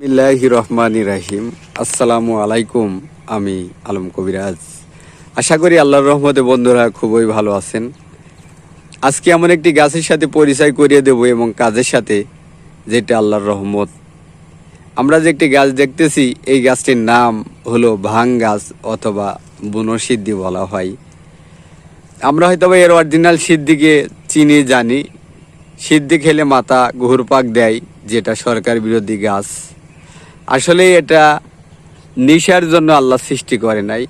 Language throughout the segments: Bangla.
বিসমিল্লাহি রহমান রাহিম। আসসালামু আলাইকুম, আমি আলম কবিরাজ। আশা করি আল্লাহর রহমতে বন্ধুরা খুবই ভালো আছেন। আজকে এমন একটি গাছের সাথে পরিচয় করিয়ে দেব এবং কাজের সাথে, যেটা আল্লাহর রহমত। আমরা যে একটি গাছ দেখতেছি, এই গাছটির নাম হলো ভাং গাছ অথবা বুনসিদ্ধি বলা হয়। আমরা হয়তো এর অরিজিনাল সিদ্ধিকে চিনি, জানি। সিদ্ধি খেলে মাথা ঘুরপাক দেয়, যেটা সরকার বিরোধী গাছ। আসলে এটা নেশার জন্য আল্লাহ সৃষ্টি করে নাই।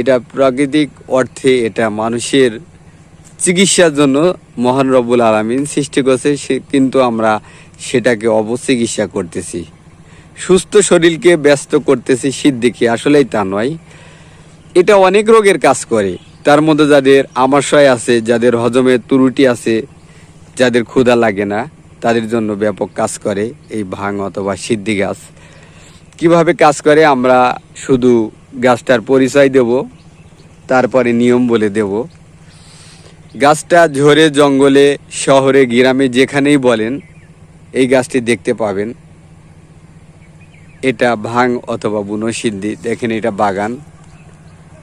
এটা প্রাকৃতিক অর্থে এটা মানুষের চিকিৎসার জন্য মহান রব্বুল আলমিন সৃষ্টি করছে, সে কিন্তু আমরা সেটাকে অবচিকিৎসা করতেছি। সুস্থ শরীরকে ব্যস্ত করতেছি সিদ্ধিকে আসলেই তা নয়। এটা অনেক রোগের কাজ করে। তার মধ্যে যাদের আমাশয় আছে, যাদের হজমের ত্রুটি আছে, যাদের ক্ষুধা লাগে না, তাদের জন্য ব্যাপক কাজ করে এই ভাং অথবা সিদ্ধি গাছ। কীভাবে কাজ করে আমরা শুধু গাছটার পরিচয় দেব, তারপরে নিয়ম বলে দেব। গাছটা ঝরে, জঙ্গলে, শহরে, গ্রামে যেখানেই বলেন, এই গাছটি দেখতে পাবেন। এটা ভাং অথবা বুনো সিদ্ধি দেখেন এটা বাগান।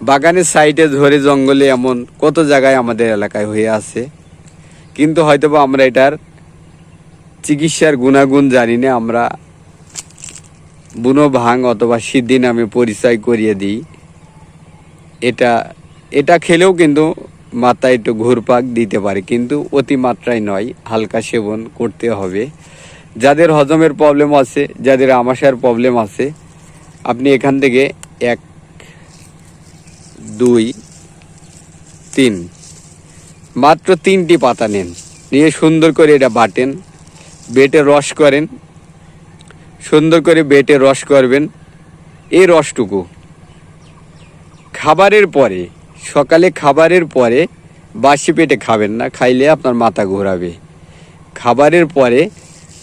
বাগানের সাইডে ঝরে, জঙ্গলে এমন কত জায়গায় আমাদের এলাকায় হয়ে আছে। কিন্তু হয়তোবা আমরা এটার চিকিৎসার গুণাগুণ জানি না, আমরা বুনো ভাং অথবা সিদ্ধি নামে পরিচয় করিয়ে দিই। এটা এটা খেলেও কিন্তু মাথায় একটু ঘুরপাক দিতে পারে, কিন্তু অতিমাত্রায় নয়, হালকা সেবন করতে হবে। যাদের হজমের প্রবলেম আছে, যাদের আমাশার প্রবলেম আছে, আপনি এখান থেকে এক, দুই, তিন, মাত্র তিনটি পাতা নেন। নিয়ে সুন্দর করে এটা বাটেন, বেটে রস করেন সুন্দর করে বেটে রস করবেন। এই রসটুকু। খাবারের পরে, সকালে খাবারের পরে বাসি পেটে খাবেন না, খাইলে আপনার মাথা ঘোরাবে। খাবারের পরে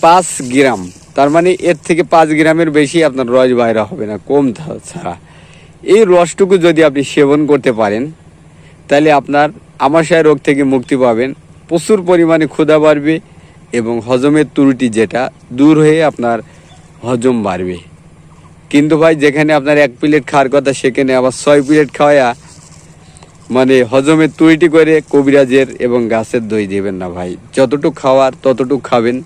পাঁচ গ্রাম, তার মানে এর থেকে পাঁচ গ্রামের বেশি আপনার রস বাইরে হবে না, কম ছাড়া। এই রসটুকু যদি আপনি সেবন করতে পারেন, তাহলে আপনার আমাশয় রোগ থেকে মুক্তি পাবেন। প্রচুর পরিমাণে ক্ষুধা বাড়বে এবং হজমের ত্রুটি যেটা, দূর হয়ে আপনার হজম বাড়বে। কিন্তু ভাই, যেখানে আপনার এক প্লেট খাওয়ার কথা, সেখানে আবার ছয় প্লেট খাওয়া মানে হজমের তৈরি করে কবিরাজের এবং গাছের দই দেবেন না ভাই। যতটুকু খাওয়ার, ততটুকু খাবেন।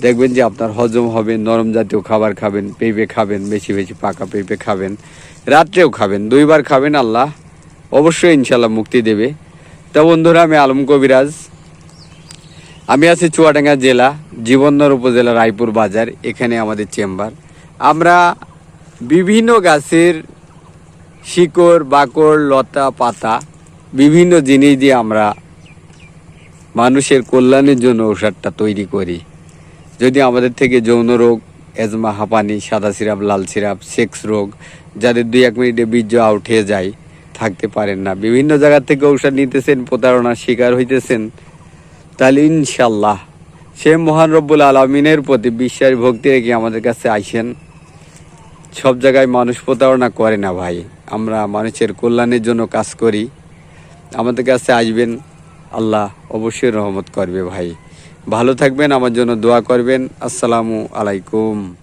দেখবেন যে আপনার হজম হবে, নরম জাতীয় খাবার খাবেন, পেঁপে খাবেন, বেশি বেশি পাকা পেঁপে খাবেন, রাত্রেও খাবেন, দুইবার খাবেন আল্লাহ। অবশ্যই ইনশাল্লাহ মুক্তি দেবে। তা বন্ধুরা, আমি আলম কবিরাজ। আমি আছি চুয়াডাঙ্গা জেলা জীবননগর উপজেলা রায়পুর বাজার, এখানে আমাদের চেম্বার। আমরা বিভিন্ন গাছের শিকড়, বাকড়, লতা, পাতা, বিভিন্ন জিনিস দিয়ে আমরা মানুষের কল্যাণের জন্য ঔষধটা তৈরি করি। যদি আমাদের থেকে যৌন রোগ, এজমা, হাঁপানি, সাদা সিরাপ, লাল সিরাপ, সেক্স রোগ, যাদের দুই এক মিনিটে বীর্য আউট হয়ে যায়, থাকতে পারেন না। বিভিন্ন জায়গা থেকে ঔষধ নিতেছেন, প্রতারণার শিকার হইতেছেন। তাহলে ইনশাল্লাহ সে মহান রব্বুল আলমিনের প্রতি বিশ্বাস, ভক্তি রেখে আমাদের কাছে আইসেন সব জায়গায় মানুষ প্রতারণা করে না ভাই। আমরা মানুষের কল্যাণের জন্য কাজ করি। আমাদের কাছে আসবেন, আল্লাহ অবশ্যই রহমত করবে ভাই। ভালো থাকবেন, আমার জন্য দোয়া করবেন। আসসালামু আলাইকুম।